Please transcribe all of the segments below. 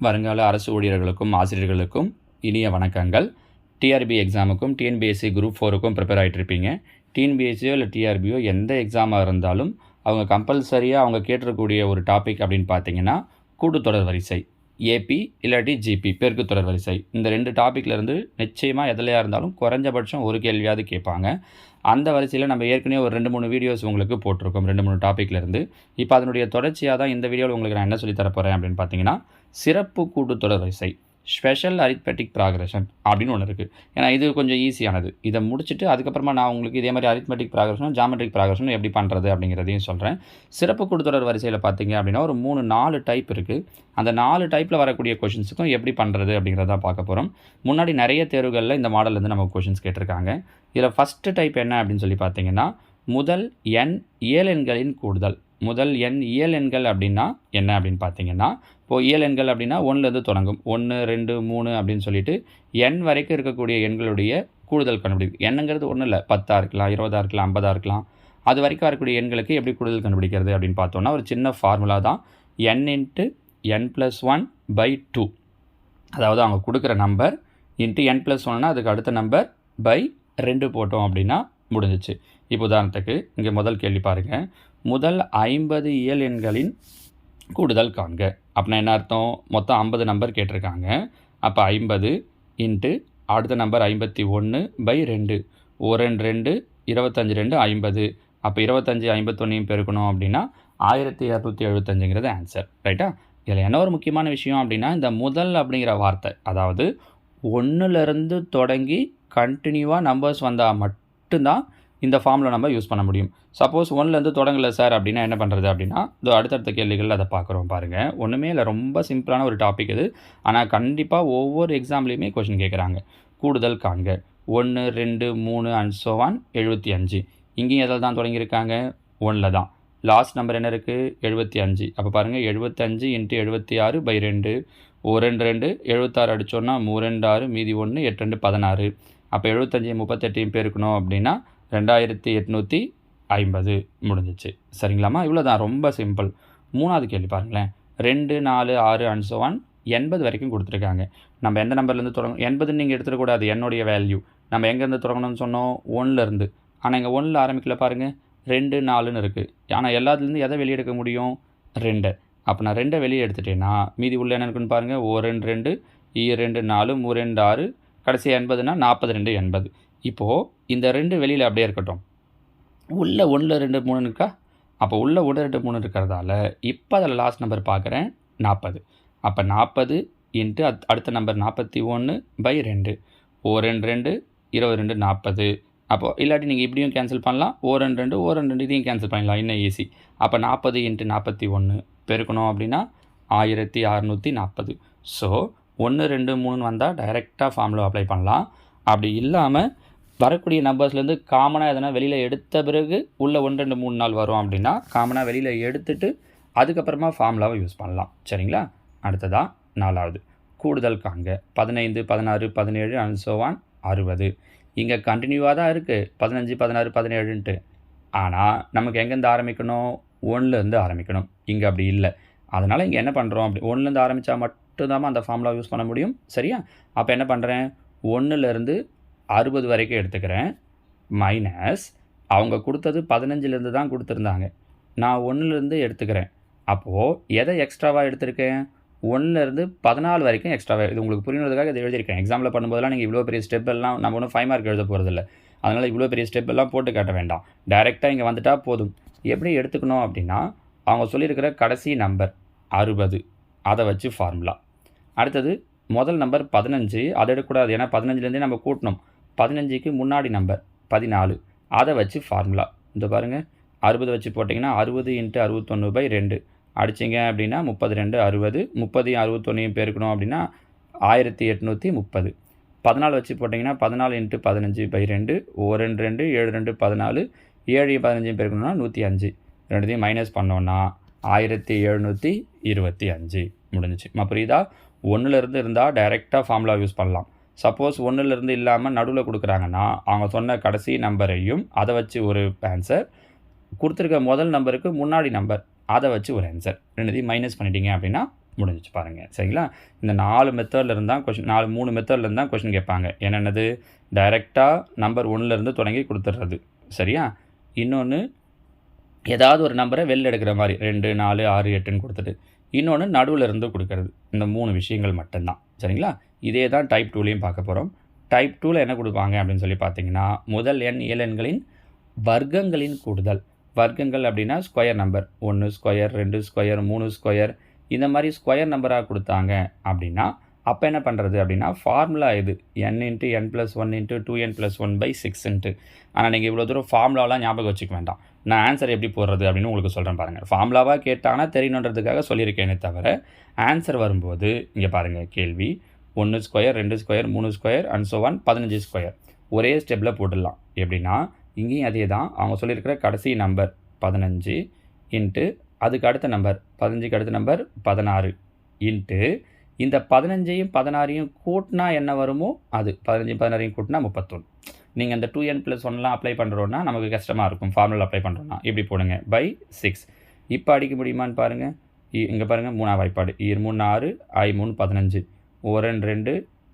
வருங்கால அரசு ஊழியர்களுக்கும் ஆசிரியர்களுக்கும் இனிய வணக்கங்கள். டிஆர்பி எக்ஸாமுக்கும் டிஎன்பிஎஸ்சி குரூப் ஃபோருக்கும் ப்ரிப்பேர் ஆகிட்டு இருப்பீங்க டிஎன்பிஎஸ்சியோ இல்லை டிஆர்பியோ எந்த எக்ஸாமாக இருந்தாலும் அவங்க கம்பல்சரியாக அவங்க கேட்டிருக்கக்கூடிய ஒரு டாபிக் அப்படின்னு பார்த்தீங்கன்னா கூட்டுத்தொடர் வரிசை. ஏபி இல்லாட்டி ஜிபி பெருக்கு தொடர் வரிசை. இந்த ரெண்டு டாப்பிக்லேருந்து நிச்சயமாக எதுலையாக இருந்தாலும் குறைஞ்சபட்சம் ஒரு கேள்வியாவது கேட்பாங்க. அந்த வரிசையில் நம்ம ஏற்கனவே ஒரு ரெண்டு மூணு வீடியோஸ் உங்களுக்கு போட்டிருக்கோம் ரெண்டு மூணு டாப்பிக்லேருந்து இப்போ அதனுடைய தொடர்ச்சியாக தான் இந்த வீடியோவில் உங்களுக்கு நான் என்ன சொல்லி தரப்போகிறேன் அப்படின்னு பார்த்தீங்கன்னா சிறப்பு கூட்டுத்தொடர் வரிசை. ஸ்பெஷல் அரித்மெட்டிக் ப்ராக்ரஷன் அப்படின்னு ஒன்று இருக்குது ஏன்னா இது கொஞ்சம் ஈஸியானது இதை முடிச்சுட்டு அதுக்கப்புறமா நான் உங்களுக்கு இதே மாதிரி அரித்மெட்டிக் ப்ராக்ரஷனும் ஜாமெட்ரிக் ப்ராக்ரஷனும் எப்படி பண்ணுறது அப்படிங்கிறதையும் சொல்கிறேன் சிறப்பு கூட்டுத்தொடர் வரிசையில் பார்த்தீங்க அப்படின்னா ஒரு மூணு நாலு டைப் இருக்குது அந்த நாலு டைப்பில் வரக்கூடிய கொஷின்ஸுக்கும் எப்படி பண்ணுறது அப்படிங்கிறத பார்க்க போகிறோம் முன்னாடி நிறைய தேர்வுகளில் இந்த மாடல்லேருந்து நம்ம கொஷின்ஸ் கேட்டிருக்காங்க. இதில் ஃபஸ்ட்டு டைப் என்ன அப்படின்னு சொல்லி பார்த்தீங்கன்னா முதல் எண் இயலெண்களின் கூடுதல். முதல் எண் இயல் எண்கள் அப்படின்னா என்ன அப்படின்னு பார்த்தீங்கன்னா இப்போது இயல் எண்கள் அப்படின்னா ஒன்றுலேருந்து தொடங்கும். ஒன்று ரெண்டு மூணு அப்படின்னு சொல்லிட்டு எண் வரைக்கும் இருக்கக்கூடிய எண்களுடைய கூடுதல் கண்டுபிடிக்கும் எண்ணுங்கிறது ஒன்றும் இல்லை. பத்தாக இருக்கலாம் இருபதாக இருக்கலாம் ஐம்பதாக இருக்கலாம். அது வரைக்கும் வரக்கூடிய எண்களுக்கு எப்படி கூடுதல் கண்டுபிடிக்கிறது அப்படின்னு பார்த்தோன்னா ஒரு சின்ன ஃபார்முலா தான் n into n plus one by two அதாவது அவங்க கொடுக்குற நம்பர் இன்ட்டு என் ப்ளஸ் ஒன்னா அதுக்கு அடுத்த நம்பர் பை ரெண்டு போட்டோம் அப்படின்னா முடிஞ்சிச்சு. இப்போ உதாரணத்துக்கு இங்கே முதல் கேள்வி பாருங்கள் முதல் ஐம்பது இயல் எண்களின் கூடுதல் காண்க. அப்படின்னா என்ன அர்த்தம்? மொத்தம் ஐம்பது நம்பர் கேட்டிருக்காங்க. அப்போ ஐம்பது இன்ட்டு அடுத்த நம்பர் ஐம்பத்தி ஒன்று பை ரெண்டு. ஒரு ரெண்டு ரெண்டு இருபத்தஞ்சி ரெண்டு ஐம்பது. அப்போ இருபத்தஞ்சி ஐம்பத்தொன்னையும் பெருக்கணும் அப்படின்னா ஆயிரத்தி இரநூத்தி எழுபத்தஞ்சுங்கிறது ஆன்சர் ரைட்டா இதில் என்ன ஒரு முக்கியமான விஷயம் அப்படின்னா இந்த முதல் அப்படிங்கிற வார்த்தை அதாவது ஒன்றுலேருந்து தொடங்கி கண்டினியூவாக நம்பர்ஸ் வந்தால் மட்டும்தான் இந்த ஃபார்மில் நம்ம யூஸ் பண்ண முடியும். சப்போஸ் ஒன்லேருந்து தொடங்கலை சார் அப்படின்னா என்ன பண்ணுறது அப்படின்னா இதோ அடுத்தடுத்த கேள்விகள் அதை பார்க்குறோம் பாருங்கள் ஒன்றுமே இல்லை ரொம்ப சிம்பிளான ஒரு டாபிக் இது. ஆனால் கண்டிப்பாக ஒவ்வொரு எக்ஸாம்லேயுமே கொஷின் கேட்குறாங்க கூடுதல் காண்க. ஒன்று ரெண்டு மூணு அண்ட் சோவான் எழுபத்தி அஞ்சு. இங்கேயும் எதில் தான் தொடங்கியிருக்காங்க? ஒன்றில் தான். லாஸ்ட் நம்பர் என்ன இருக்குது எழுபத்தி அஞ்சு. அப்போ பாருங்கள் எழுபத்தஞ்சு இன்ட்டு எழுபத்தி ஆறு பை ரெண்டு. ஒரு ரெண்டு ரெண்டு. எழுபத்தாறு அடித்தோன்னா மூ ரெண்டு ஆறு. மீதி ஒன்று எட்டு ரெண்டு பதினாறு. அப்போ எழுபத்தஞ்சி முப்பத்தெட்டையும் பேருக்கணும் அப்படின்னா ரெண்டாயிரத்தி எட்நூற்றி ஐம்பது முடிஞ்சிச்சு. சரிங்களாம்மா? இவ்வளோ தான் ரொம்ப சிம்பிள் மூணாவது கேள்வி பாருங்களேன். ரெண்டு நாலு ஆறு அண்ட் ஒன் எண்பது வரைக்கும் கொடுத்துருக்காங்க. நம்ம எந்த நம்பர்லேருந்து தொடங்கும் எண்பதுன்னு நீங்கள் எடுத்துடக்கூடாது. என்னுடைய வேல்யூ நம்ம எங்கேருந்து தொடங்கணும்னு சொன்னோம்? ஒன்றுலேருந்து ஆனால் இங்கே ஒன்றில் ஆரம்பிக்கல பாருங்கள் ரெண்டு நாலுன்னு இருக்குது ஆனால் எல்லாத்துலேருந்து எதை வெளியே எடுக்க முடியும்? ரெண்டு. அப்போ நான் ரெண்டை வெளியே எடுத்துட்டேன்னா மீதி உள்ள என்ன இருக்குன்னு பாருங்கள் ஓ ரெண்டு ரெண்டு ஈ ரெண்டு நாலு மூ ரெண்டு ஆறு. கடைசி எண்பதுனா நாற்பது ரெண்டு எண்பது. இப்போது இந்த ரெண்டு வெளியில் அப்படியே இருக்கட்டும். உள்ள ஒன்றில் ரெண்டு மூணு இருக்கா? அப்போ உள்ள ஒன்று ரெண்டு மூணு இருக்கிறதால இப்போ அதில் லாஸ்ட் நம்பர் பார்க்குறேன் நாற்பது அப்போ நாற்பது இன்ட்டு அத் அடுத்த நம்பர் நாற்பத்தி ஒன்று பை ரெண்டு. ஓ ரெண்டு ரெண்டு இருபது ரெண்டு நாற்பது அப்போ இல்லாட்டி நீங்கள் இப்படியும் கேன்சல் பண்ணலாம். ஓ ரெண்டு ரெண்டு ஓ ரெண்டு ரெண்டு இதையும் கேன்சல் பண்ணலாம் இன்னும் ஈஸி அப்போ நாற்பது இன்ட்டு நாற்பத்தி ஒன்று பெருக்கணும் அப்படின்னா ஆயிரத்தி அறநூற்றி நாற்பது ஸோ ஒன்று ரெண்டு மூணு வந்தால் டைரெக்டாக ஃபார்மில் அப்ளை பண்ணலாம். அப்படி இல்லாமல் வரக்கூடிய நம்பர்ஸ்லேருந்து காமனாக எதனா வெளியில் எடுத்த பிறகு உள்ள ஒன்று ரெண்டு மூணு நாள் வரும் அப்படின்னா காமனாக வெளியில் எடுத்துட்டு அதுக்கப்புறமா ஃபார்முலாவை யூஸ் பண்ணலாம். சரிங்களா? அடுத்ததாக நாலாவது. கூடுதல் காண்க. பதினைந்து பதினாறு பதினேழு அண்ட் சோவான் அறுபது. இங்கே கண்டினியூவாக தான் இருக்குது பதினஞ்சு பதினாறு பதினேழுன்ட்டு. ஆனால் நமக்கு எங்கேருந்து ஆரம்பிக்கணும்? ஒன்றுலேருந்து ஆரம்பிக்கணும். இங்கே அப்படி இல்லை. அதனால் இங்கே என்ன பண்ணுறோம் அப்படி ஒன்றுலேருந்து ஆரம்பித்தா மட்டும்தான் அந்த ஃபார்முலா யூஸ் பண்ண முடியும். சரியா? அப்போ என்ன பண்ணுறேன் ஒன்றுலேருந்து அறுபது வரைக்கும் எடுத்துக்கிறேன். மைனஸ் அவங்க கொடுத்தது பதினஞ்சுலேருந்து தான் கொடுத்துருந்தாங்க. நான் ஒன்றுலேருந்து எடுத்துக்கிறேன். அப்போது எதை எக்ஸ்ட்ராவாக எடுத்திருக்கேன்? ஒன்றுலேருந்து பதினாலு வரைக்கும் எக்ஸ்ட்ராவாக இது உங்களுக்கு புரியணுறதுக்காக இதை எழுதியிருக்கேன். எக்ஸாமில் பண்ணும்போதெல்லாம் நீங்கள் இவ்வளோ பெரிய ஸ்டெப் எல்லாம் நம்ம ஒன்றும் ஃபைவ் மார்க் எழுத போகிறதில்ல அதனால் இவ்வளோ பெரிய ஸ்டெப் எல்லாம் போட்டு காட்ட வேண்டாம். டைரெக்டாக இங்கே வந்துட்டால் போதும். எப்படி எடுத்துக்கணும் அப்படின்னா அவங்க சொல்லியிருக்கிற கடைசி நம்பர் அறுபது. அதை வச்சு ஃபார்முலா அடுத்தது முதல் நம்பர் பதினஞ்சு. அதை எடுக்கக்கூடாது. ஏன்னா பதினஞ்சுலேருந்தே நம்ம கூட்டணும். பதினஞ்சுக்கு முன்னாடி நம்பர் பதினாலு. அதை வச்சு ஃபார்முலா இந்த பாருங்கள் அறுபது வச்சு போட்டிங்கன்னா அறுபது இன்ட்டு அறுபத்தொன்று பை ரெண்டு. அடிச்சிங்க அப்படின்னா முப்பது ரெண்டு அறுபது. முப்பதையும் அறுபத்தொன்னையும் பெருக்கணும் அப்படின்னா ஆயிரத்தி எட்நூற்றி முப்பது. பதினாலு வச்சு போட்டிங்கன்னா பதினாலு இன்ட்டு பதினஞ்சு பை ரெண்டு. ஓ ரெண்டு ரெண்டு. ஏழு ரெண்டு பதினாலு. ஏழையும் பதினஞ்சையும் பெருக்கணும்னா நூற்றி அஞ்சு ரெண்டுத்தையும் மைனஸ் பண்ணோன்னா ஆயிரத்தி எழுநூற்றி இருபத்தி அஞ்சு. முடிஞ்சிச்சு. மா புரியுதா? ஒன்றுலேருந்து இருந்தால் டைரெக்டாக ஃபார்முலா யூஸ் பண்ணலாம். சப்போஸ் ஒன்றுலேருந்து இல்லாமல் நடுவில் கொடுக்குறாங்கன்னா அவங்க சொன்ன கடைசி நம்பரையும் அதை வச்சு ஒரு ஆன்சர் கொடுத்துருக்க முதல் நம்பருக்கு முன்னாடி நம்பர் அதை வச்சு ஒரு ஆன்சர் ரெண்டுத்தையும் மைனஸ் பண்ணிட்டீங்க அப்படின்னா முடிஞ்சிச்சு பாருங்கள் சரிங்களா? இந்த நாலு மெத்தடில் இருந்தால் கொஷின் நாலு மூணு மெத்தடில் இருந்தால் கொஷின் கேட்பாங்க. என்னென்னது? டைரெக்டாக நம்பர் ஒன்றுலேருந்து தொடங்கி கொடுத்துட்றது சரியா? இன்னொன்று ஏதாவது ஒரு நம்பரை வெளில எடுக்கிற மாதிரி ரெண்டு நாலு ஆறு எட்டுன்னு கொடுத்துட்டு இன்னொன்று நடுவில் இருந்து கொடுக்கறது. இந்த மூணு விஷயங்கள் மட்டும்தான். சரிங்களா? இதே தான் டைப் டூலையும் பார்க்க போகிறோம் டைப் டூவில் என்ன கொடுப்பாங்க அப்படின்னு சொல்லி பார்த்தீங்கன்னா முதல் எண் இயலெண்களின் வர்க்கங்களின் கூடுதல். வர்க்கங்கள் அப்படின்னா ஸ்கொயர் நம்பர் ஒன்று ஸ்கொயர் ரெண்டு ஸ்கொயர் மூணு ஸ்கொயர் இந்த மாதிரி ஸ்கொயர் நம்பராக கொடுத்தாங்க அப்படின்னா அப்போ என்ன பண்ணுறது அப்படின்னா ஃபார்முலா இது. N into n plus one into two n plus one by சிக்ஸ்ன்ட்டு ஆனால் நீங்கள் இவ்வளோ தூரம் ஃபார்முலாலாம் ஞாபகம் வச்சுக்க வேண்டாம். நான் ஆன்சர் எப்படி போடுறது அப்படின்னு உங்களுக்கு சொல்கிறேன் பாருங்கள் ஃபார்முலாவாக கேட்டாங்கன்னா தெரியணுன்றதுக்காக சொல்லியிருக்கேனே தவிர ஆன்சர் வரும்போது இங்கே பாருங்கள் கேள்வி. ஒன்று ஸ்கொயர் ரெண்டு ஸ்கொயர் மூணு ஸ்கொயர் அண்ட் ஸோ ஒன் பதினஞ்சு ஸ்கொயர். ஒரே ஸ்டெப்பில் போட்டுடலாம். எப்படின்னா இங்கேயும் அதே தான் அவங்க சொல்லியிருக்கிற கடைசி நம்பர் பதினஞ்சு இன்ட்டு அதுக்கு அடுத்த நம்பர் பதினஞ்சுக்கு அடுத்த நம்பர் பதினாறு இன்ட்டு இந்த பதினஞ்சையும் பதினாறையும் கூட்டினா என்ன வருமோ அது. பதினஞ்சையும் பதினாறையும் கூட்டினா முப்பத்தொன்று நீங்கள் இந்த டூ என் ப்ளஸ் ஒன்லாம் அப்ளை பண்ணுறோன்னா நமக்கு கஷ்டமாக இருக்கும். ஃபார்முலா அப்ளை பண்ணுறோன்னா இப்படி போடுங்க. பை சிக்ஸ் இப்போ அடிக்க முடியுமான்னு பாருங்கள் இங்கே பாருங்கள் மூணாவது வாய்ப்பாடு. இரு மூணு ஆறு ஐ மூணு பதினஞ்சு. ஒரு ரெண்டு ரெண்டு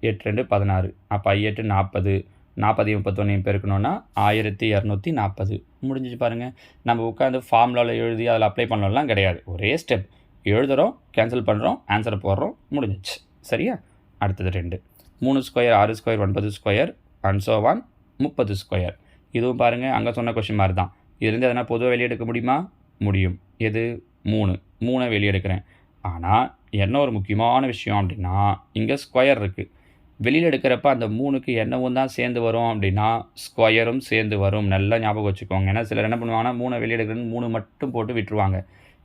எட்டு ரெண்டு பதினாறு. அப்போ ஐ எட்டு நாற்பது நாற்பது முப்பத்தொன்னையும் பெருக்கணுன்னா ஆயிரத்தி இரநூத்தி நாற்பது முடிஞ்சிச்சு பாருங்கள் நம்ம உட்காந்து ஃபார்முலாவில் எழுதி அதில் அப்ளை பண்ணலாம் கிடையாது. ஒரே ஸ்டெப் எழுதுகிறோம் கேன்சல் பண்ணுறோம் ஆன்சரை போடுறோம் முடிஞ்சிச்சு. சரியா? அடுத்தது ரெண்டு. மூணு ஸ்கொயர் ஆறு ஸ்கொயர் ஒன்பது ஸ்கொயர் அண்ட் so முப்பது ஸ்கொயர் இதுவும் பாருங்கள் அங்கே சொன்ன கொஷின் மாதிரி தான். இதுலேருந்து எதனா பொதுவாக வெளியெடுக்க முடியுமா? முடியும். எது? மூணு. மூணை வெளியெடுக்கிறேன். ஆனால் என்ன ஒரு முக்கியமான விஷயம் அப்படின்னா இங்கே ஸ்கொயர் இருக்குது வெளியில் எடுக்கிறப்ப அந்த மூணுக்கு என்னவும் தான் சேர்ந்து வரும் அப்படின்னா ஸ்கொயரும் சேர்ந்து வரும். நல்லா ஞாபகம் வச்சுக்கோங்க. ஏன்னா சிலர் என்ன பண்ணுவாங்கன்னா மூணை வெளியே எடுக்கிறேன்னு மூணு மட்டும் போட்டு விட்டுருவாங்க.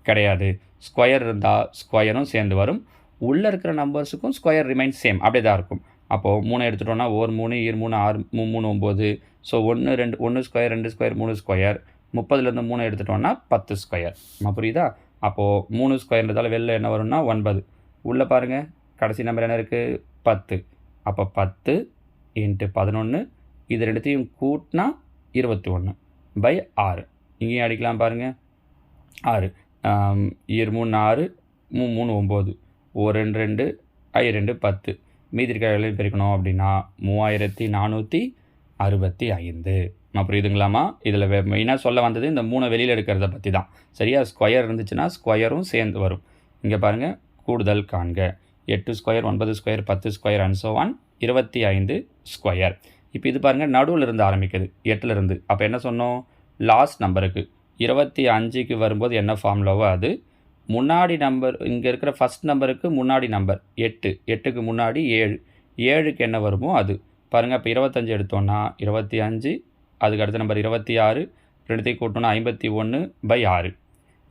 கிடையாது. ஸ்கொயர் இருந்தால் ஸ்கொயரும் சேர்ந்து வரும். உள்ளே இருக்கிற நம்பர்ஸுக்கும் ஸ்கொயர் ரிமைன் சேம் அப்படியே தான் இருக்கும். அப்போது மூணு எடுத்துட்டோம்னா ஒரு மூணு இரு மூணு ஆறு மூணு மூணு ஒம்பது ஸோ ஒன்று ரெண்டு ஒன்று ஸ்கொயர் ரெண்டு ஸ்கொயர் மூணு ஸ்கொயர் முப்பதுலேருந்து மூணு எடுத்துட்டோன்னா பத்து ஸ்கொயர் புரியுதா? அப்போது மூணு ஸ்கொயர்ன்றதால வெளில என்ன வரும்னா ஒன்பது. உள்ளே பாருங்கள் கடைசி நம்பர் என்ன இருக்குது பத்து. அப்போ பத்து இன்ட்டு பதினொன்று இது ரெண்டுத்தையும் கூட்டினா இருபத்தி ஒன்று பை ஆறு. இங்கேயும் அடிக்கலாம் பாருங்கள் ஆறு. இரு மூணு ஆறு மூ மூணு ஒம்பது. ஒரு ரெண்டு ரெண்டு ஐ ரெண்டு பத்து. மீதி இருக்கிற வேலையும் பிரிக்கணும் அப்படின்னா மூவாயிரத்தி நானூற்றி அறுபத்தி ஐந்து. நான் புரியுதுங்களாமா இதில் மெயினாக சொல்ல வந்தது இந்த மூணை வெளியில் எடுக்கிறத பற்றி தான் சரியா? ஸ்கொயர் இருந்துச்சுன்னா ஸ்கொயரும் சேர்ந்து வரும். இங்கே பாருங்கள் கூடுதல் காண்க. எட்டு ஸ்கொயர் ஒன்பது ஸ்கொயர் பத்து ஸ்கொயர் அண்ட் சோ ஒன் இருபத்தி ஐந்து ஸ்கொயர் இப்போ இது பாருங்கள் நடுவில் இருந்து ஆரம்பிக்குது. எட்டுலேருந்து அப்போ என்ன சொன்னோம்? லாஸ்ட் நம்பருக்கு இருபத்தி அஞ்சுக்கு வரும்போது என்ன ஃபார்முலாவோ அது? முன்னாடி நம்பர் இங்கே இருக்கிற ஃபஸ்ட் நம்பருக்கு முன்னாடி நம்பர் எட்டு. எட்டுக்கு முன்னாடி ஏழு. ஏழுக்கு என்ன வருமோ அது. பாருங்கள் இப்போ இருபத்தஞ்சி எடுத்தோன்னா இருபத்தி அஞ்சு அதுக்கு அடுத்த நம்பர் இருபத்தி ஆறு ரெண்டுத்தையும் கூட்டணும்னா ஐம்பத்தி ஒன்று பை ஆறு.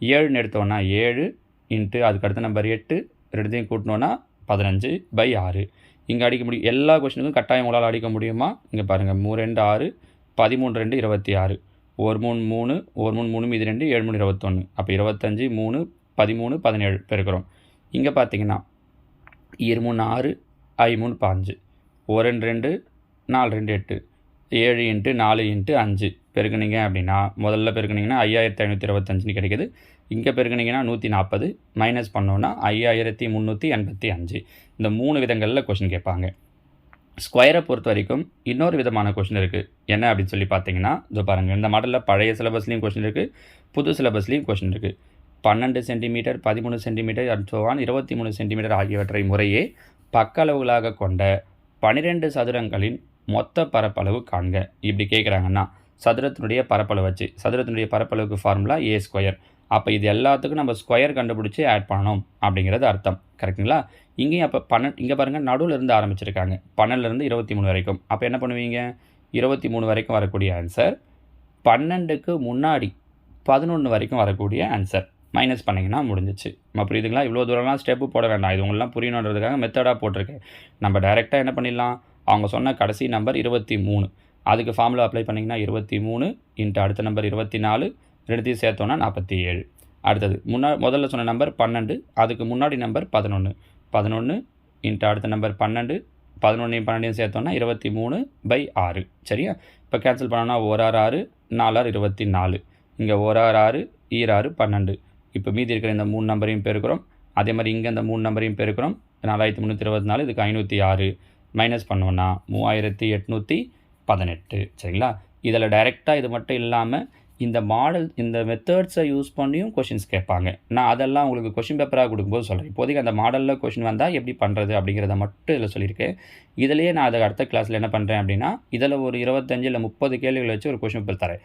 ஏழுன்னு எடுத்தோன்னா ஏழு இன்ட்டு அதுக்கு அடுத்த நம்பர் எட்டு ரெண்டுத்தையும் கூட்டணுன்னா பதினஞ்சு பை ஆறு. இங்கே அடிக்க முடியும். எல்லா கொஷினுக்கும் கட்டாயம் உங்களால் அடிக்க முடியுமா? இங்கே பாருங்கள் மூணு ரெண்டு ஆறு பதிமூணு ரெண்டு இருபத்தி ஆறு. ஒரு மூணு மூணு ஒரு மூணு மூணு மீதி ரெண்டு ஏழு மூணு இருபத்தொன்று அப்போ இருபத்தஞ்சு மூணு பதிமூணு பதினேழு பெருக்கிறோம். இங்கே பார்த்தீங்கன்னா இரு மூணு ஆறு ஐ மூணு பாஞ்சு. ஒரு ரெண்டு ரெண்டு நாலு ரெண்டு எட்டு. ஏழு இன்ட்டு நாலு இன்ட்டு அஞ்சு பெருக்குனீங்க அப்படின்னா முதல்ல பெருக்குனீங்கன்னா ஐயாயிரத்தி ஐநூற்றி இருபத்தஞ்சுன்னு கிடைக்குது. இங்கே பெருக்குனீங்கன்னா நூற்றி நாற்பது மைனஸ் பண்ணோன்னா ஐயாயிரத்தி முந்நூற்றி எண்பத்தி அஞ்சு. இந்த மூணு விதங்களில் கொஷின் கேட்பாங்க. ஸ்கொயரை பொறுத்த வரைக்கும் இன்னொரு விதமான கொஷின் இருக்குது என்ன அப்படின்னு சொல்லி பார்த்தீங்கன்னா இதோ பாருங்கள் இந்த மாடலில் பழைய சிலபஸ்லேயும் கொஷின் இருக்குது புது சிலபஸ்லேயும் கொஷின் இருக்குது பன்னெண்டு சென்டிமீட்டர் பதிமூணு சென்டிமீட்டர் அடுத்தவான் இருபத்தி மூணு சென்டிமீட்டர் ஆகியவற்றை முறையே பக்க அளவுகளாக கொண்ட பனிரெண்டு சதுரங்களின் மொத்த பரப்பளவு காண்க. இப்படி கேட்குறாங்கன்னா சதுரத்தினுடைய பரப்பளவு வச்சு சதுரத்தினுடைய பரப்பளவுக்கு ஃபார்முலா ஏ ஸ்கொயர் அப்போ இது எல்லாத்துக்கும் நம்ம ஸ்கொயர் கண்டுபிடிச்சி ஆட் பண்ணணும் அப்படிங்கிறது அர்த்தம். கரெக்டுங்களா இங்கேயும் அப்போ பன்னெண்டு இங்கே பாருங்கள் நடுவில் இருந்து ஆரம்பிச்சிருக்காங்க. பன்னெண்டுலேருந்து இருபத்தி மூணு வரைக்கும். அப்போ என்ன பண்ணுவீங்க? இருபத்தி மூணு வரைக்கும் வரக்கூடிய ஆன்சர் பன்னெண்டுக்கு முன்னாடி பதினொன்று வரைக்கும் வரக்கூடிய ஆன்சர் மைனஸ் பண்ணிங்கன்னா முடிஞ்சிச்சு. நம்ம புரியுதுங்களா? இவ்வளோ தூரம்லாம் ஸ்டெப்பு போட வேண்டாம். இது உங்களெலாம் புரியணுன்றதுக்காக மெத்தடாக போட்டிருக்கேன். நம்ம டைரெக்டாக என்ன பண்ணிடலாம்? அவங்க சொன்ன கடைசி நம்பர் இருபத்தி மூணு. அதுக்கு ஃபார்முலா அப்ளை பண்ணிங்கன்னா இருபத்தி மூணு இன்ட்டு அடுத்த நம்பர் இருபத்தி நாலு ரெண்டுத்தையும் சேர்த்தோன்னா நாற்பத்தி ஏழு. அடுத்தது முன்னா முதல்ல சொன்ன நம்பர் பன்னெண்டு அதுக்கு முன்னாடி நம்பர் பதினொன்று பதினொன்று இன்ட்டு அடுத்த நம்பர் பன்னெண்டு பதினொன்றையும் பன்னெண்டையும் சேர்த்தோன்னா இருபத்தி மூணு பை ஆறு. சரியா? இப்போ கேன்சல் பண்ணோன்னா ஓராறு ஆறு நாலாறு இருபத்தி நாலு. இங்கே ஓராறு ஆறு ஈராறு பன்னெண்டு. இப்போ மீதி இருக்கிற இந்த மூணு நம்பரையும் பெருக்கிறோம். அதே மாதிரி இங்கே இந்த மூணு நம்பரையும் பெருக்கிறோம். நாலாயிரத்தி முந்நூற்றி இருபத்தி நாலு இதுக்கு ஐநூற்றி ஆறு. மைனஸ் பண்ணோன்னா மூவாயிரத்தி எட்நூற்றி பதினெட்டு. சரிங்களா? இதில் டைரெக்டாக இது மட்டும் இல்லாமல் இந்த மாடல் இந்த மெத்தட்ஸை யூஸ் பண்ணியும் கொஷின்ஸ் கேட்பாங்க. நான் அதெல்லாம் உங்களுக்கு கொஷின் பேப்பராக கொடுக்கும்போது சொல்கிறேன் இப்போதைக்கு அந்த மாடலில் கொஷின் வந்தால் எப்படி பண்ணுறது அப்படிங்கிறத மட்டும் இதில் சொல்லியிருக்கேன். இதிலேயே நான் அதை அடுத்த கிளாஸில் என்ன பண்ணுறேன் அப்படின்னா இதில் ஒரு இருபத்தஞ்சு இல்லை முப்பது கேள்விகள் வச்சு ஒரு கொஷின் பேப்பர் தரேன்.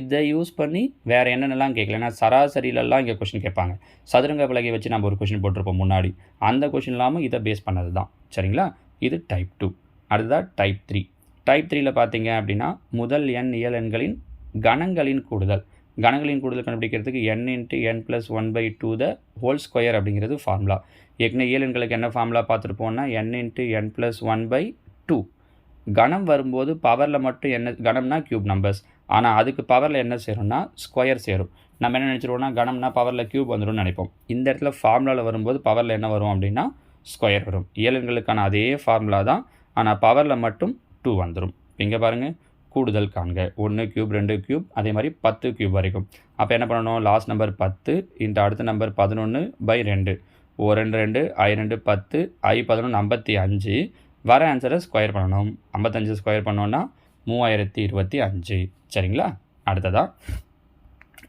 இதை யூஸ் பண்ணி வேறு என்னென்னலாம் கேட்கல. ஏன்னா சராசரியிலலாம் இங்கே கொஷின் கேட்பாங்க. சதுரங்க விலகை வச்சு நம்ம ஒரு கொஷின் போட்டிருப்போம் முன்னாடி. அந்த கொஷின் இல்லாமல் இதை பேஸ் பண்ணது தான் சரிங்களா? இது டைப் டூ அடுத்ததாக டைப் த்ரீ டைப் த்ரீயில் பார்த்தீங்க அப்படின்னா முதல் எண் இயல் எண்களின் கணங்களின் கூடுதல். கணங்களின் கூடுதல் கண்டுபிடிக்கிறதுக்கு n into n plus one by two the whole square அப்படிங்கிறது ஃபார்முலா ஏற்கனவே இயல் எண்களுக்கு என்ன formula பார்த்துருப்போம்னா n into n plus one by two கணம் வரும்போது பவரில் மட்டும் என்ன கணம்னா க்யூப் நம்பர்ஸ் ஆனால் அதுக்கு பவரில் என்ன சேரும்னா ஸ்கொயர் சேரும். நம்ம என்ன நினச்சிருவோம்னா கணம்னா பவரில் க்யூப் வந்துடும்னு நினைப்போம். இந்த இடத்துல ஃபார்முலாவில் வரும்போது பவரில் என்ன வரும் அப்படின்னா ஸ்கொயர் வரும். இயலன்களுக்கான அதே ஃபார்முலா தான் ஆனால் பவரில் மட்டும் டூ வந்துடும் இங்கே பாருங்கள் கூடுதல் காண்க. ஒன்று க்யூப் ரெண்டு க்யூப் அதே மாதிரி பத்து க்யூப் வரைக்கும். அப்போ என்ன பண்ணணும்? லாஸ்ட் நம்பர் பத்து இந்த அடுத்த நம்பர் பதினொன்று பை ரெண்டு. ஓ ரெண்டு ரெண்டு ஐ ரெண்டு பத்து ஐ பதினொன்று ஐம்பத்தி அஞ்சு. வர ஆன்சரை ஸ்கொயர் பண்ணணும். ஐம்பத்தஞ்சு ஸ்கொயர் பண்ணோன்னா மூவாயிரத்தி இருபத்தி அஞ்சு. சரிங்களா? அடுத்ததா?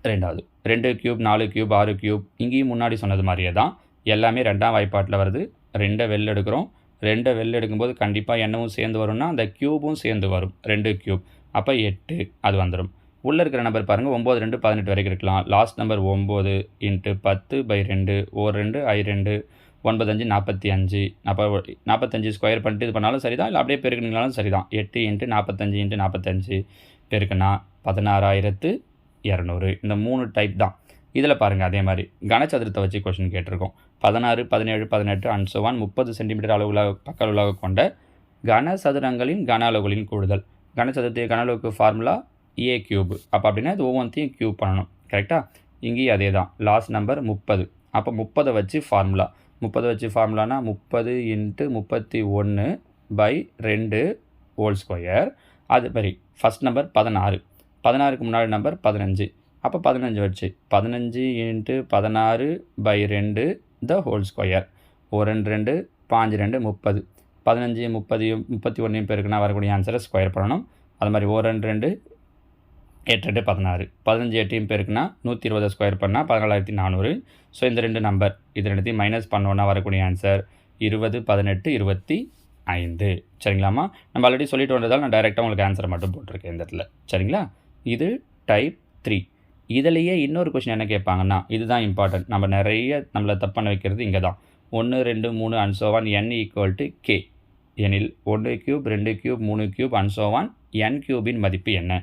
ரெண்டாவது. ரெண்டு க்யூப் நாலு க்யூப் ஆறு க்யூப் இங்கேயும் முன்னாடி சொன்னது மாதிரியே தான். எல்லாமே ரெண்டாம் வாய்ப்பாட்டில் வருது. ரெண்டை வெளில எடுக்கிறோம். ரெண்டை வெளில எடுக்கும்போது கண்டிப்பாக எண்ணவும் சேர்ந்து வரும்னா அந்த க்யூபும் சேர்ந்து வரும். ரெண்டு க்யூப் அப்போ எட்டு அது வந்துடும் உள்ளே இருக்கிற நம்பர் பாருங்கள் ஒம்பது ரெண்டு பதினெட்டு வரைக்கும் இருக்கலாம். லாஸ்ட் நம்பர் ஒம்பது இன்ட்டு பத்து பை ரெண்டு ஓர் ரெண்டு ஐ ரெண்டு ஒன்பதஞ்சு நாற்பத்தி அஞ்சு. அப்போ நாற்பத்தஞ்சு ஸ்கொயர் பண்ணிட்டு இது பண்ணாலும் சரி தான் இல்லை அப்படியே பெருக்கினாலும் சரி தான் எட்டு இன்ட்டு நாற்பத்தஞ்சு இன்ட்டு நாற்பத்தஞ்சு பெருக்குனா பதினாறாயிரத்து இரநூறு. இந்த மூணு டைப் தான். இதில் பாருங்கள் அதே மாதிரி. கனச்சதுரத்தை வச்சு கொஷின் கேட்டிருக்கோம். பதினாறு பதினேழு பதினெட்டு அண்ட் சோவான் முப்பது சென்டிமீட்டர் அளவுல பக்க அளவுலாக கொண்ட கனசதுரங்களின் கன அளவுகளின் கூடுதல். கனசதுரத்தை கன அளவுக்கு ஃபார்முலா ஏ கியூப் அப்போ அப்படின்னா இது ஒவ்வொன்றையும் கியூப் பண்ணணும். கரெக்டாக இங்கேயும் அதே தான். லாஸ்ட் நம்பர் முப்பது. அப்போ முப்பதை வச்சு ஃபார்முலா முப்பதை வச்சு ஃபார்முலானா முப்பது இன்ட்டு முப்பத்தி ஒன்று பை ரெண்டு ஹோல் ஸ்கொயர் அது மாதிரி ஃபஸ்ட் நம்பர் பதினாறு. பதினாறுக்கு முன்னாடி நம்பர் பதினஞ்சு. அப்போ பதினஞ்சு வச்சு. பதினஞ்சு இன்ட்டு பதினாறு பை ரெண்டு த ஹோல் ஸ்கொயர் ஒரு ரெண்டு ரெண்டு பாஞ்சு ரெண்டு முப்பது. பதினஞ்சு முப்பதையும் முப்பத்தி ஒன்றையும் பேருக்குனா வரக்கூடிய ஆன்சரை ஸ்கொயர் பண்ணணும். அது மாதிரி ஒரு ரெண்டு ரெண்டு எட்டு ரெண்டு பதினாறு. பதினஞ்சு எட்டையும் பேருக்குன்னா நூற்றி இருபது ஸ்கொயர் பண்ணால் பதினாலாயிரத்தி நானூறு. ஸோ இந்த ரெண்டு நம்பர் இது ரெண்டுத்தையும் மைனஸ் பண்ணோன்னா வரக்கூடிய ஆன்சர் இருபது பதினெட்டு இருபத்தி ஐந்து. சரிங்களாம்மா? நம்ம ஆல்ரெடி சொல்லிட்டு வந்ததால் நான் டைரெக்டாக உங்களுக்கு ஆன்சரை மட்டும் போட்டிருக்கேன் இந்த இடத்துல. சரிங்களா? இது டைப் த்ரீ இதுலேயே இன்னொரு கொஷின் என்ன கேட்பாங்கன்னா இதுதான் இம்பார்ட்டன்ட் நம்ம நிறைய நம்மளை தப்பு பண்ண வைக்கிறது இங்கே தான் ஒன்று ரெண்டு மூணு and so on n equal to K எனில் ஒன்று க்யூப் ரெண்டு க்யூப் மூணு க்யூப் அன்சோவான் என் க்யூபின் மதிப்பு என்ன?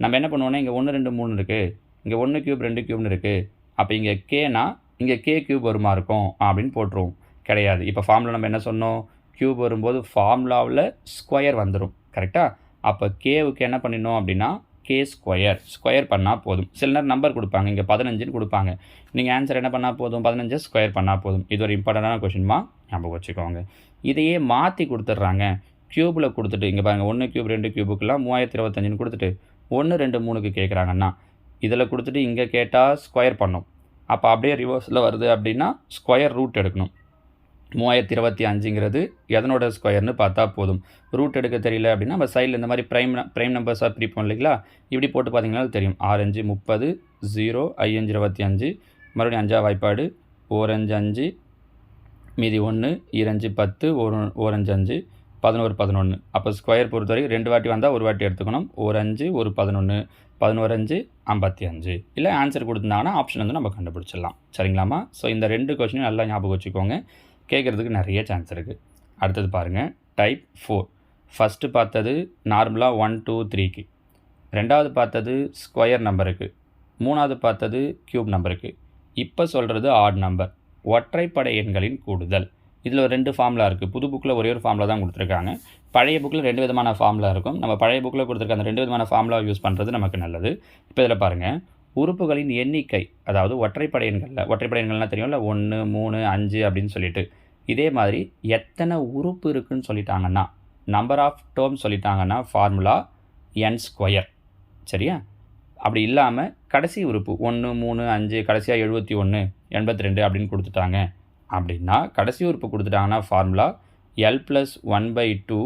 நம்ம என்ன பண்ணுவோன்னா இங்கே ஒன்று ரெண்டு மூணு இருக்குது இங்கே ஒன்று க்யூப் ரெண்டு க்யூப்னு இருக்குது அப்போ இங்கே கேனா இங்கே கே க்யூப் வருமா இருக்கும்? அப்படின்னு போட்டுருவோம். கிடையாது. இப்போ ஃபார்மில் நம்ம என்ன சொன்னோம்? க்யூப் வரும்போது ஃபார்முலாவில் ஸ்கொயர் வந்துடும் கரெக்டாக அப்போ கேவுக்கு என்ன பண்ணிடணும் அப்படின்னா கே ஸ்கொயர் ஸ்கொயர் பண்ணால் போதும். சில நேரம் நம்பர் கொடுப்பாங்க. இங்கே பதினஞ்சுன்னு கொடுப்பாங்க. நீங்கள் ஆன்சர் என்ன பண்ணால் போதும்? பதினஞ்சு ஸ்கொயர் பண்ணால் போதும். இது ஒரு இம்பார்ட்டண்டான கொஷின்மா ஞாபகம் வச்சுக்கோங்க. இதையே மாற்றி கொடுத்துட்றாங்க. க்யூப்பில் கொடுத்துட்டு இங்கே பாருங்கள் ஒன்று க்யூப் ரெண்டு க்யூபுக்கெல்லாம் மூவாயிரத்தி இருபத்தஞ்சுன்னு கொடுத்துட்டு ஒன்று ரெண்டு மூணுக்கு கேட்குறாங்கன்னா இதில் கொடுத்துட்டு இங்கே கேட்டால் ஸ்கொயர் பண்ணும். அப்போ அப்படியே ரிவர்ஸில் வருது அப்படின்னா ஸ்கொயர் ரூட் எடுக்கணும். மூவாயிரத்தி இருபத்தி அஞ்சுங்கிறது எதனோட ஸ்கொயர்னு பார்த்தா போதும். ரூட் எடுக்க தெரியல அப்படின்னா நம்ம சைடில் இந்த மாதிரி ப்ரைம் ப்ரைம் நம்பர்ஸாக பிரிப்போம் இல்லைங்களா? இப்படி போட்டு பார்த்தீங்கன்னா தெரியும். ஆரஞ்சு முப்பது ஜீரோ ஐயஞ்சு இருபத்தி அஞ்சு மறுபடியும் அஞ்சா வாய்ப்பாடு. ஓரஞ்சு அஞ்சு மீதி ஒன்று இரஞ்சு பத்து ஒரு ஓரஞ்சு அஞ்சு பதினோரு பதினொன்று அப்போ ஸ்கொயர் பொறுத்த வரைக்கும் ரெண்டு வாட்டி வந்தால் ஒரு வாட்டி எடுத்துக்கணும். ஒரு அஞ்சு ஒரு பதினொன்று பதினோரு அஞ்சு ஐம்பத்தி அஞ்சு. இல்லை ஆன்சர் கொடுத்துருந்தாங்கன்னா ஆப்ஷன் வந்து நம்ம கண்டுபிடிச்சிடலாம். சரிங்களாம்மா? ஸோ இந்த ரெண்டு கொஷினும் நல்லா ஞாபகம் வச்சுக்கோங்க. கேட்குறதுக்கு நிறைய சான்ஸ் இருக்குது அடுத்தது பாருங்கள் டைப் ஃபோர் ஃபஸ்ட்டு பார்த்தது நார்மலாக ஒன் டூ த்ரீக்கு ரெண்டாவது பார்த்தது ஸ்கொயர் நம்பருக்கு மூணாவது பார்த்தது க்யூப் நம்பருக்கு இப்போ சொல்கிறது ஆட் நம்பர் ஒற்றைப்படை எண்களின் கூடுதல். இதில் ஒரு ரெண்டு ஃபார்முலா இருக்குது புது புக்கில் ஒரே ஒரு ஃபார்முலா தான் கொடுத்துருக்காங்க. பழைய புக்கில் ரெண்டு விதமான ஃபார்முலா இருக்கும். நம்ம பழைய புக்கில் கொடுத்துருக்க அந்த ரெண்டு விதமான ஃபார்முலா யூஸ் பண்ணுறது நமக்கு நல்லது. இப்போ இதில் பாருங்கள் உறுப்புகளின் எண்ணிக்கை அதாவது ஒற்றைப்படை எண்களில் ஒற்றைப்படை எண்கள்லாம் தெரியும்ல ஒன்று மூணு அஞ்சு அப்படின்னு சொல்லிட்டு. இதே மாதிரி எத்தனை உறுப்பு இருக்குதுன்னு சொல்லிட்டாங்கன்னா நம்பர் ஆஃப் டேர்ம் சொல்லிட்டாங்கன்னா ஃபார்முலா என் ஸ்கொயர் சரியா? அப்படி இல்லாமல் கடைசி உறுப்பு ஒன்று மூணு அஞ்சு கடைசியாக எழுபத்தி ஒன்று எண்பத்தி ரெண்டு அப்படின்னு கொடுத்துட்டாங்க. அப்படின்னா கடைசி உறுப்பு கொடுத்துட்டாங்கன்னா formula l plus one by two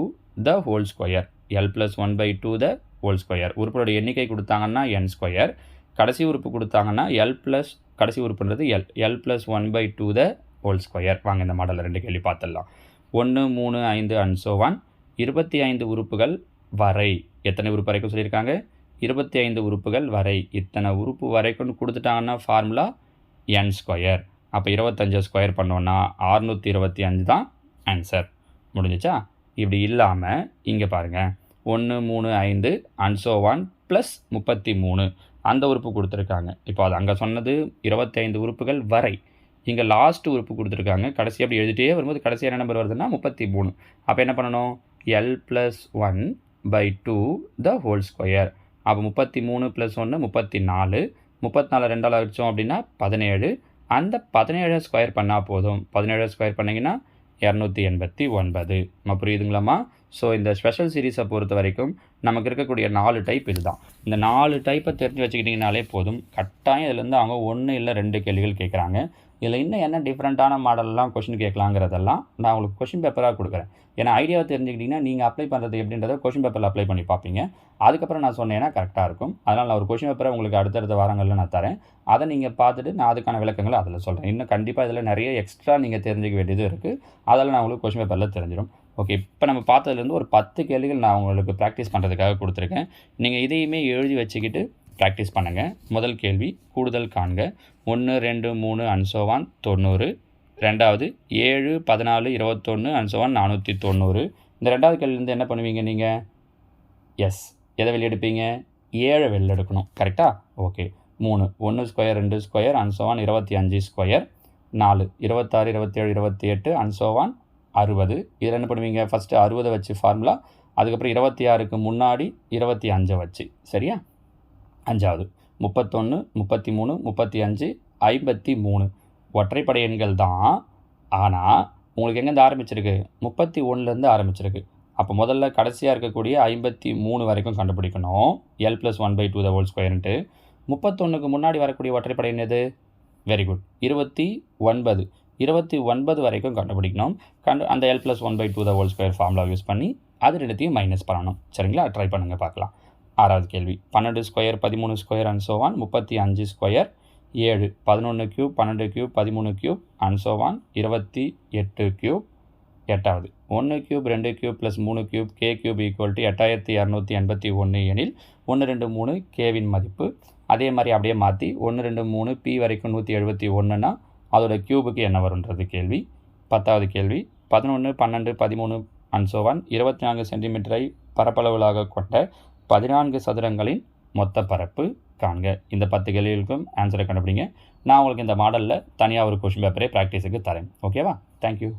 the whole square l plus one by two the whole square உறுப்போட எண்ணிக்கை கொடுத்தாங்கன்னா என் ஸ்கொயர் கடைசி உறுப்பு கொடுத்தாங்கன்னா எல் ப்ளஸ் கடைசி உறுப்புன்றது l l plus one by two the whole square வாங்க இந்த மாடலில் ரெண்டு கேள்வி பார்த்துடலாம். ஒன்று மூணு ஐந்து அண்ட் so இருபத்தி ஐந்து உறுப்புகள் வரை. எத்தனை உறுப்பு வரைக்கும் சொல்லியிருக்காங்க? இருபத்தி ஐந்து உறுப்புகள் வரை. இத்தனை உறுப்பு வரைக்கும் கொடுத்துட்டாங்கன்னா ஃபார்முலா என் ஸ்கொயர் அப்போ இருபத்தஞ்சு ஸ்கொயர் பண்ணோன்னா அறுநூற்றி இருபத்தி அஞ்சு தான் ஆன்சர் முடிஞ்சிச்சா? இப்படி இல்லாமல் இங்கே பாருங்கள் ஒன்று மூணு ஐந்து அன்சோ ஒன் ப்ளஸ் முப்பத்தி மூணு. அந்த உறுப்பு கொடுத்துருக்காங்க. இப்போ அது அங்கே சொன்னது இருபத்தைந்து உறுப்புகள் வரை. இங்கே லாஸ்ட் உறுப்பு கொடுத்துருக்காங்க. கடைசி அப்படி எழுதிட்டே வரும்போது கடைசி என்ன நம்பர் வருதுன்னா முப்பத்தி மூணு. அப்போ என்ன பண்ணணும்? L plus one by two the whole square அப்போ முப்பத்தி மூணு ப்ளஸ் ஒன்று முப்பத்தி நாலு. முப்பத்தி நாலு ரெண்டால் அடித்தோம் அப்படின்னா பதினேழு. அந்த பதினேழை ஸ்கொயர் பண்ணால் போதும். பதினேழை ஸ்கொயர் பண்ணிங்கன்னா இரநூத்தி எண்பத்தி ஒன்பது. நம்ம புரியுதுங்களாம்மா? ஸோ இந்த ஸ்பெஷல் சீரீஸை பொறுத்த வரைக்கும் நமக்கு இருக்கக்கூடிய நாலு டைப் இதுதான். இந்த நாலு டைப்பை தெரிஞ்சு வச்சுக்கிட்டிங்கனாலே போதும். கட்டாயம் இதுலேருந்து அவங்க ஒன்று இல்லை ரெண்டு கேள்விகள் கேட்குறாங்க இதில் இன்னும் என்ன டிஃப்ரெண்ட்டான மாடல்லாம் கொஷின் கேட்கலாங்கிறதெல்லாம் நான் உங்களுக்கு கொஷின் பேப்பராக கொடுக்குறேன். ஏன்னா ஐடியாவை தெரிஞ்சுக்கிட்டிங்கன்னா நீங்கள் அப்ளை பண்ணுறது எப்படின்றத கொஷின் பேப்பரில் அப்ளை பண்ணி பார்ப்பீங்க. அதுக்கப்புறம் நான் சொன்னேன்னா கரெக்டாக இருக்கும். அதனால் நான் ஒரு கொஷின் பேப்பரை உங்களுக்கு அடுத்தடுத்த வாரங்களில் நான் தரேன். அதை நீங்கள் பார்த்துட்டு நான் அதுக்கான விளக்கங்களை அதில் சொல்கிறேன் இன்னும் கண்டிப்பாக இதில் நிறைய எக்ஸ்ட்ரா நீங்கள் தெரிஞ்சுக்க வேண்டியது இருக்குது அதெல்லாம் நான் உங்களுக்கு கொஷின் பேப்பரில் தெரிஞ்சிடும். ஓகே இப்போ நம்ம பார்த்ததுலேருந்து ஒரு பத்து கேள்விகள் நான் உங்களுக்கு ப்ராக்டிஸ் பண்ணுறதுக்காக கொடுத்துருக்கேன். நீங்கள் இதையுமே எழுதி வச்சுக்கிட்டு ப்ராக்டிஸ் பண்ணுங்கள் முதல் கேள்வி கூடுதல் காண்க. ஒன்று ரெண்டு மூணு அன்சோவான் தொண்ணூறு. ரெண்டாவது ஏழு பதினாலு இருபத்தொன்று அன்சோவான் நானூற்றி தொண்ணூறு. இந்த ரெண்டாவது கேள்விலேருந்து என்ன பண்ணுவீங்க நீங்கள் எஸ் எதை வெளியெடுப்பீங்க? ஏழை வெளியெடுக்கணும். கரெக்டாக ஓகே மூணு ஒன்று ஸ்கொயர் ரெண்டு ஸ்கொயர் அன்சோவான் இருபத்தி அஞ்சு ஸ்கொயர் நாலு இருபத்தாறு இருபத்தேழு இருபத்தி எட்டு அன்சோவான் அறுபது. இதில் என்ன பண்ணுவீங்க? ஃபஸ்ட்டு அறுபதை வச்சு ஃபார்முலா அதுக்கப்புறம் இருபத்தி ஆறுக்கு முன்னாடி இருபத்தி அஞ்சை வச்சு. சரியா? அஞ்சாவது. முப்பத்தொன்று முப்பத்தி மூணு முப்பத்தி அஞ்சு ஐம்பத்தி மூணு. ஒற்றைப்படை எண்கள் தான். ஆனால் உங்களுக்கு எங்கேருந்து ஆரம்பிச்சிருக்கு? முப்பத்தி ஒன்றுலேருந்து ஆரம்பிச்சிருக்கு. அப்போ முதல்ல கடைசியாக இருக்கக்கூடிய ஐம்பத்தி மூணு வரைக்கும் கண்டுபிடிக்கணும். L plus one by two the whole ஸ்கொயர்ன்ட்டு முப்பத்தொன்றுக்கு முன்னாடி வரக்கூடிய ஒற்றைப்படை எண் எது? வெரி குட் இருபத்தி ஒன்பது. இருபத்தி ஒன்பது வரைக்கும் கண்டுபிடிக்கணும். கண்டு அந்த l plus one by two the whole square formula use பண்ணி அது ரெண்டுத்தையும் மைனஸ் பண்ணணும். சரிங்களா? ட்ரை பண்ணுங்கள் பார்க்கலாம். ஆறாவது கேள்வி. பன்னெண்டு ஸ்கொயர் பதிமூணு ஸ்கொயர் அண்ட் சோவான் முப்பத்தி அஞ்சு ஸ்கொயர் ஏழு பதினொன்று க்யூப் பன்னெண்டு க்யூப் பதிமூணு க்யூப் அண்ட் சோவான் இருபத்தி எட்டு க்யூப் எட்டாவது. ஒன்று க்யூப் ரெண்டு க்யூப் ப்ளஸ் மூணு cube K cube equal to எட்டாயிரத்தி இரநூத்தி எண்பத்தி ஒன்று எனில் ஒன்று ரெண்டு மூணு கேவின் மதிப்பு. அதே மாதிரி அப்படியே மாற்றி ஒன்று ரெண்டு மூணு பி வரைக்கும் நூற்றி எழுபத்தி ஒன்றுனா அதோட க்யூபுக்கு என்ன வரும்ன்றது கேள்வி. பத்தாவது கேள்வி. பதினொன்று பன்னெண்டு பதிமூணு அன்சோவன் இருபத்தி நான்கு சென்டிமீட்டரை பரப்பளவுகளாக கொண்ட பதினான்கு சதுரங்களின் மொத்த பரப்பு காண்க. இந்த பத்து கேள்விகளுக்கும் ஆன்சரை கண்டுபிடிங்க. நான் உங்களுக்கு இந்த மாடலில் தனியாக ஒரு கொஷின் பேப்பரே ப்ராக்டிஸுக்கு தரேன். ஓகேவா தேங்க்யூ